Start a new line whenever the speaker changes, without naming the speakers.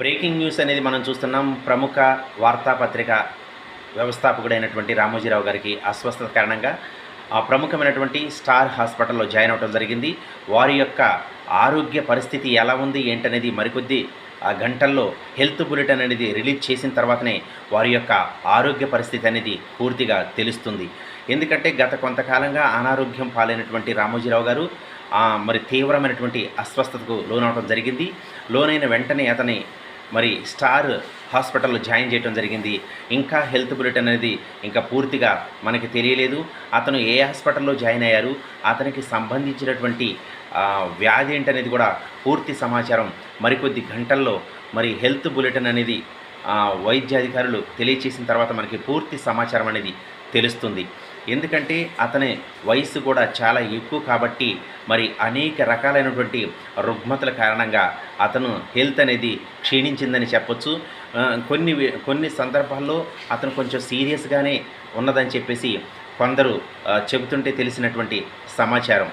Breaking news అనేది మనం చూస్తున్నాం. ప్రముఖ వార్తాపత్రిక వ్యవస్థాపకుడైనటువంటి రామోజీరావు గారికి అస్వస్థత కారణంగా ఆ ప్రముఖమైనటువంటి స్టార్ హాస్పిటల్లో జాయిన్ అవ్వడం జరిగింది. వారి యొక్క ఆరోగ్య పరిస్థితి ఎలా ఉంది ఏంటనేది మరికొద్ది ఆ గంటల్లో హెల్త్ బులెటిన్ అనేది రిలీజ్ చేసిన తర్వాతనే వారి యొక్క ఆరోగ్య పరిస్థితి అనేది పూర్తిగా తెలుస్తుంది. ఎందుకంటే గత కొంతకాలంగా అనారోగ్యం పాలైనటువంటి రామోజీరావు గారు మరి తీవ్రమైనటువంటి అస్వస్థతకు లోనవడం జరిగింది. లోనైన వెంటనే అతని మరి స్టార్ హాస్పిటల్లో జాయిన్ చేయడం జరిగింది. ఇంకా హెల్త్ బులెటిన్ అనేది ఇంకా పూర్తిగా మనకి తెలియలేదు. అతను ఏ హాస్పిటల్లో జాయిన్ అయ్యారు? అతనికి సంబంధించినటువంటి వ్యాధి ఏంటనేది కూడా పూర్తి సమాచారం మరికొద్ది గంటల్లో మరి హెల్త్ బులెటిన్ అనేది వైద్యాధికారులు తెలియచేసిన తర్వాత మనకి పూర్తి సమాచారం అనేది తెలుస్తుంది. ఎందుకంటే అతని వయసు కూడా చాలా ఎక్కువ కాబట్టి మరి అనేక రకాలైనటువంటి రుగ్మతల కారణంగా అతను హెల్త్ అనేది క్షీణించిందని చెప్పొచ్చు. కొన్ని కొన్ని సందర్భాల్లో అతను కొంచెం సీరియస్గానే ఉన్నదని చెప్పేసి కొందరు చెబుతుంటే తెలిసినటువంటి సమాచారం.